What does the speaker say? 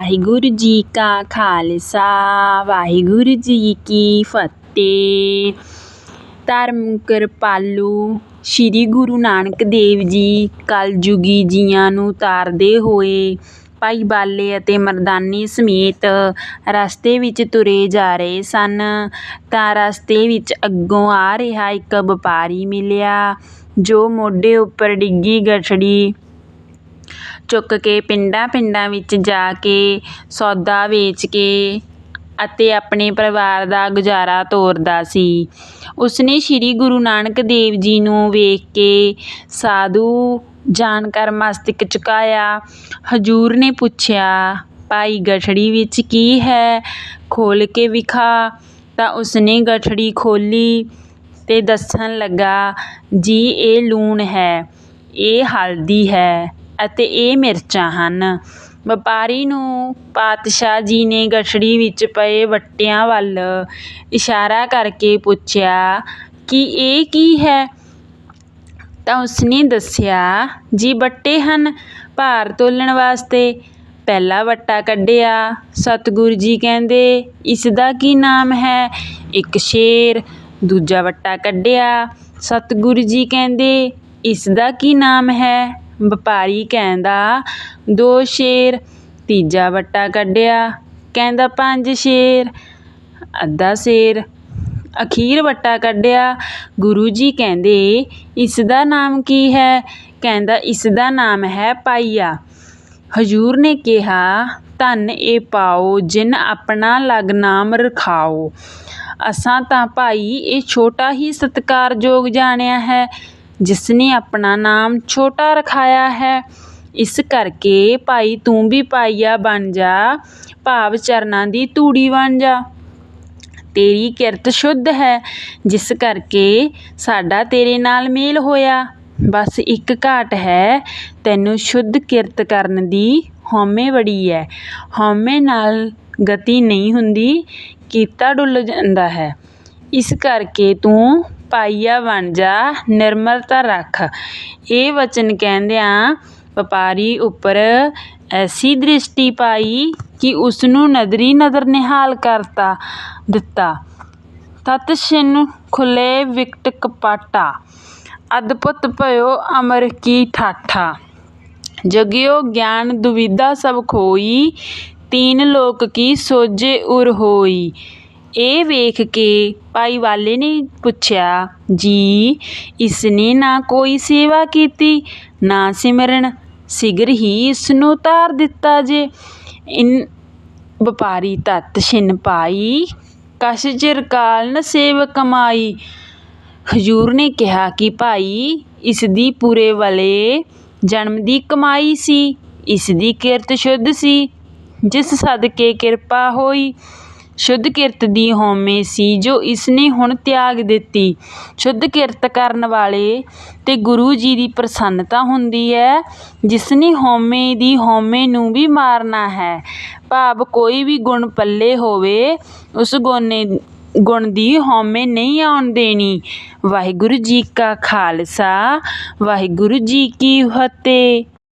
ਵਾਹਿਗੁਰੂ ਜੀ ਕਾ ਖਾਲਸਾ, ਵਾਹਿਗੁਰੂ ਜੀ ਕੀ ਫਤਿਹ। ਧਰਮ, ਕਿਰਪਾਲੂ ਸ੍ਰੀ ਗੁਰੂ ਨਾਨਕ ਦੇਵ ਜੀ ਕਲਯੁਗੀ ਜੀਆਂ ਨੂੰ ਤਾਰਦੇ ਹੋਏ ਭਾਈ ਬਾਲੇ ਅਤੇ ਮਰਦਾਨੀ ਸਮੇਤ ਰਸਤੇ ਵਿੱਚ ਤੁਰੇ ਜਾ ਰਹੇ ਸਨ। ਤਾਂ ਰਸਤੇ ਵਿੱਚ ਅੱਗੋਂ ਆ ਰਿਹਾ ਇੱਕ ਵਪਾਰੀ ਮਿਲਿਆ, ਜੋ ਮੋਢੇ ਉੱਪਰ ਡਿੱਗੀ ਗਠੜੀ ਚੁੱਕ ਕੇ ਪਿੰਡਾਂ ਪਿੰਡਾਂ ਵਿੱਚ ਜਾ ਕੇ ਸੌਦਾ ਵੇਚ ਕੇ ਅਤੇ ਆਪਣੇ ਪਰਿਵਾਰ ਦਾ ਗੁਜ਼ਾਰਾ ਤੋਰਦਾ ਸੀ। ਉਸਨੇ ਸ੍ਰੀ ਗੁਰੂ ਨਾਨਕ ਦੇਵ ਜੀ ਨੂੰ ਵੇਖ ਕੇ ਸਾਧੂ ਜਾਣਕਾਰ ਮਸਤਕ ਝੁਕਾਇਆ। ਹਜੂਰ ਨੇ ਪੁੱਛਿਆ, ਭਾਈ, ਗਠੜੀ ਵਿੱਚ ਕੀ ਹੈ? ਖੋਲ੍ਹ ਕੇ ਵਿਖਾ। ਤਾਂ ਉਸਨੇ ਗਠੜੀ ਖੋਲ੍ਹੀ ਅਤੇ ਦੱਸਣ ਲੱਗਾ, ਜੀ, ਇਹ ਲੂਣ ਹੈ, ਇਹ ਹਲਦੀ ਹੈ। ਅਤੇ ਇਹ ਮਿਰਚਾਂ ਹਨ। ਵਪਾਰੀ ਨੂੰ ਪਾਤਸ਼ਾਹ ਜੀ ਨੇ ਗਠੜੀ ਵਿੱਚ ਪਏ ਵੱਟਿਆਂ ਵੱਲ ਇਸ਼ਾਰਾ ਕਰਕੇ ਪੁੱਛਿਆ, ਕਿ ਇਹ ਕੀ ਹੈ? ਤਾਂ ਉਸਨੇ ਦੱਸਿਆ, ਜੀ ਵੱਟੇ ਹਨ ਭਾਰ ਤੋਲਣ ਵਾਸਤੇ। ਪਹਿਲਾ ਵੱਟਾ ਕੱਢਿਆ, ਸਤਿਗੁਰੂ ਜੀ ਕਹਿੰਦੇ ਇਸ ਦਾ ਕੀ ਨਾਮ ਹੈ? ਇੱਕ ਸ਼ੇਰ, ਦੂਜਾ ਵੱਟਾ ਕੱਢਿਆ, ਸਤਿਗੁਰੂ ਜੀ ਕਹਿੰਦੇ ਇਸ ਦਾ ਕੀ ਨਾਮ ਹੈ? ਵਪਾਰੀ ਕਹਿੰਦਾ, ਦੋ ਸ਼ੇਰ, ਤੀਜਾ ਵੱਟਾ ਕੱਢਿਆ। ਕਹਿੰਦਾ, ਪੰਜ ਸ਼ੇਰ, ਅੱਧਾ ਸ਼ੇਰ। ਅਖੀਰ ਵੱਟਾ ਕੱਢਿਆ। ਗੁਰੂ ਜੀ ਕਹਿੰਦੇ, ਇਸ ਦਾ ਨਾਮ ਕੀ ਹੈ? ਕਹਿੰਦਾ, ਇਸ ਦਾ ਨਾਮ ਹੈ ਪਾਈਆ। ਹਜੂਰ ਨੇ ਕਿਹਾ, ਧੰਨ ਇਹ ਪਾਓ ਜਿਨ ਆਪਣਾ ਲਗ ਨਾਮ ਰਖਾਓ। ਅਸਾਂ ਤਾਂ ਭਾਈ ਇਹ ਛੋਟਾ ਹੀ ਸਤਿਕਾਰਯੋਗ ਜਾਣਿਆ ਹੈ। ਜਿਸ ਨੇ ਆਪਣਾ ਨਾਮ ਛੋਟਾ ਰਖਾਇਆ ਹੈ। ਇਸ ਕਰਕੇ ਭਾਈ ਤੂੰ ਵੀ ਪਾਈਆ ਬਣ ਜਾ, ਭਾਵ ਚਰਨਾਂ ਦੀ ਧੂੜੀ ਬਣ ਜਾ। ਤੇਰੀ ਕਿਰਤ ਸ਼ੁੱਧ ਹੈ, ਜਿਸ ਕਰਕੇ ਸਾਡਾ ਤੇਰੇ ਨਾਲ ਮੇਲ ਹੋਇਆ। ਬਸ ਇੱਕ ਘਾਟ ਹੈ, ਤੈਨੂੰ ਸ਼ੁੱਧ ਕਿਰਤ ਕਰਨ ਦੀ ਹਉਮੈ ਬੜੀ ਹੈ। ਹਉਮੈ ਨਾਲ ਗਤੀ ਨਹੀਂ ਹੁੰਦੀ, ਕੀਤਾ ਡੁੱਲ ਜਾਂਦਾ ਹੈ। ਇਸ ਕਰਕੇ ਤੂੰ ਪਾਈਆ ਬਣ ਜਾ ਨਿਰਮਲਤਾ ਰੱਖ। ਇਹ ਵਚਨ ਕਹਿੰਦਿਆਂ ਵਪਾਰੀ ਉੱਪਰ ਐਸੀ ਦ੍ਰਿਸ਼ਟੀ ਪਾਈ ਕਿ ਉਸ ਨੂੰ ਨਦਰੀ ਨਦਰ ਨਿਹਾਲ ਕਰਤਾ, ਦਿੱਤਾ। ਤਤ ਛਿਨ ਖੁੱਲੇ ਵਿਕਟ ਕਪਾਟਾ, ਅਦਭੁਤ ਭਇਓ ਅਮਰ ਕੀ ਠਾਠਾ। ਜਗਿਓ ਗਿਆਨ ਦੁਵਿਧਾ ਸਭ ਖੋਈ, ਤੀਨ ਲੋਕ ਕੀ ਸੋਝੇ ਉਰ ਹੋਈ। ਇਹ ਵੇਖ ਕੇ ਭਾਈ ਵਾਲੇ ਨੇ ਪੁੱਛਿਆ, ਜੀ, ਇਸਨੇ ਨਾ ਕੋਈ ਸੇਵਾ ਕੀਤੀ? ਨਾ ਸਿਮਰਨ। ਸਿਗਰ ਹੀ ਇਸ ਨੂੰ ਤਾਰ ਦਿੱਤਾ ਜੇ। ਇਨ ਵਪਾਰੀ ਤਤ ਛਿਨ ਪਾਈ। ਕਸ਼ ਚਿਰ ਕਾਲ ਨ ਸੇਵ ਕਮਾਈ? ਹਜੂਰ ਨੇ ਕਿਹਾ ਕਿ ਭਾਈ ਇਸ ਦੀ ਪੂਰੇ ਵਾਲੇ ਜਨਮ ਦੀ ਕਮਾਈ ਸੀ। ਇਸ ਦੀ ਕਿਰਤ ਸ਼ੁੱਧ ਸੀ, ਜਿਸ ਸਦਕੇ ਕਿਰਪਾ ਹੋਈ। ਸ਼ੁੱਧ ਕਿਰਤ ਦੀ ਹਉਮੈ ਸੀ, ਜੋ ਇਸ ਨੇ ਹੁਣ ਤਿਆਗ ਦਿੱਤੀ। ਸ਼ੁੱਧ ਕਿਰਤ ਕਰਨ ਵਾਲੇ ਤੇ ਗੁਰੂ ਜੀ ਦੀ ਪ੍ਰਸੰਨਤਾ ਹੁੰਦੀ ਹੈ ਜਿਸ ਨੇ ਹਉਮੈ ਦੀ ਹਉਮੈ ਨੂੰ ਵੀ ਮਾਰਨਾ ਹੈ। ਭਾਵ ਕੋਈ ਵੀ ਗੁਣ ਪੱਲੇ ਹੋਵੇ, ਉਸ ਗੁਣੇ ਗੁਣ ਦੀ ਹਉਮੈ ਨਹੀਂ ਆਉਣ ਦੇਣੀ। ਵਾਹਿਗੁਰੂ ਜੀ ਕਾ ਖਾਲਸਾ, ਵਾਹਿਗੁਰੂ ਜੀ ਕੀ ਫਤਿਹ।